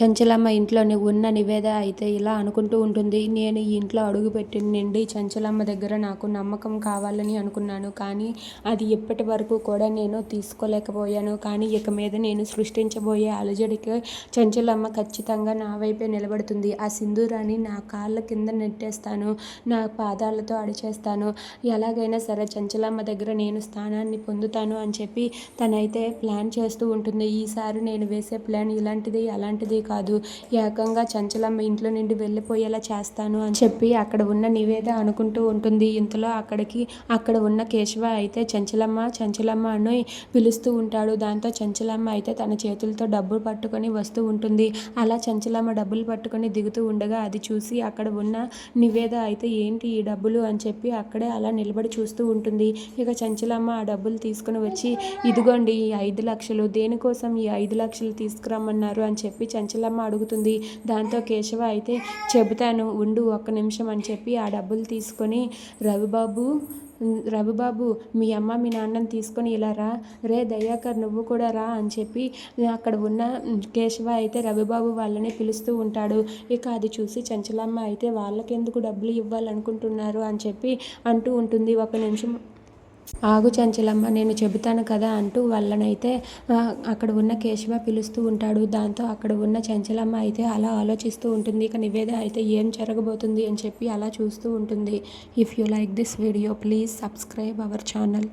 చంచలమ్మ ఇంట్లోనే ఉన్న నివేద అయితే ఇలా అనుకుంటూ ఉంటుంది. నేను ఈ ఇంట్లో అడుగుపెట్టిన నుండి చంచలమ్మ దగ్గర నాకు నమ్మకం కావాలని అనుకున్నాను. కానీ అది ఇప్పటి వరకు కూడా నేను తీసుకోలేకపోయాను. కానీ ఇక మీద నేను సృష్టించబోయే అలజడికి చంచలమ్మ ఖచ్చితంగా నా వైపే నిలబడుతుంది. ఆ సింధూరాన్ని నా కాళ్ళ కింద నెట్టేస్తాను. నా పాదాలతో అడిచేస్తాను ఎలాగైనా సరే చంచలమ్మ దగ్గర నేను స్థానాన్ని పొందుతాను అని చెప్పి తనైతే ప్లాన్ చేస్తూ ఉంటుంది. ఈసారి నేను వేసే ప్లాన్ ఇలాంటిది అలాంటిది కాదు. ఏకంగా చంచలమ్మ ఇంట్లో నుండి వెళ్ళిపోయేలా చేస్తాను అని చెప్పి అక్కడ ఉన్న నివేద అనుకుంటూ ఉంటుంది. ఇంతలో అక్కడికి అక్కడ ఉన్న కేశవ అయితే చంచలమ్మ చంచలమ్మ అని పిలుస్తూ ఉంటాడు. దాంతో చంచలమ్మ అయితే తన చేతులతో డబ్బులు పట్టుకొని వస్తూ ఉంటుంది. అలా చంచలమ్మ డబ్బులు పట్టుకొని దిగుతూ ఉండగా అది చూసి అక్కడ ఉన్న నివేద అయితే ఏంటి ఈ డబ్బులు అని చెప్పి అక్కడే అలా నిలబడి చూస్తూ ఉంటుంది. ఇక చంచలమ్మ ఆ డబ్బులు తీసుకుని వచ్చి ఇదిగోండి ఈ ఐదు లక్షలు దేనికోసం ఈ ఐదు లక్షలు తీసుకురమ్మన్నారు అని చెప్పి చంచలమ్మ అడుగుతుంది దాంతో కేశవ అయితే చెబుతాను ఉండు ఒక్క నిమిషం అని చెప్పి ఆ డబ్బులు తీసుకొని రవిబాబు రవిబాబు మీ అమ్మ మీ నాన్నని తీసుకొని ఇలా రా రే దయాకర్ నువ్వు కూడా రా అని చెప్పి అక్కడ ఉన్న కేశవ అయితే రవిబాబు వాళ్ళని పిలుస్తూ ఉంటాడు. ఇక అది చూసి చంచలమ్మ అయితే వాళ్ళకెందుకు డబ్బులు ఇవ్వాలనుకుంటున్నారు అని చెప్పి అంటూ ఉంటుంది. ఒక నిమిషం ఆగు చంచలమ్మ నేను చెబుతాను కదా అంటూ వాళ్ళనైతే అక్కడ ఉన్న కేశవ పిలుస్తూ ఉంటాడు. దాంతో అక్కడ ఉన్న చంచలమ్మ అయితే అలా ఆలోచిస్తూ ఉంటుంది. ఇక నివేద అయితే ఏం జరగబోతుంది? అని చెప్పి అలా చూస్తూ ఉంటుంది. If you like this video please subscribe our channel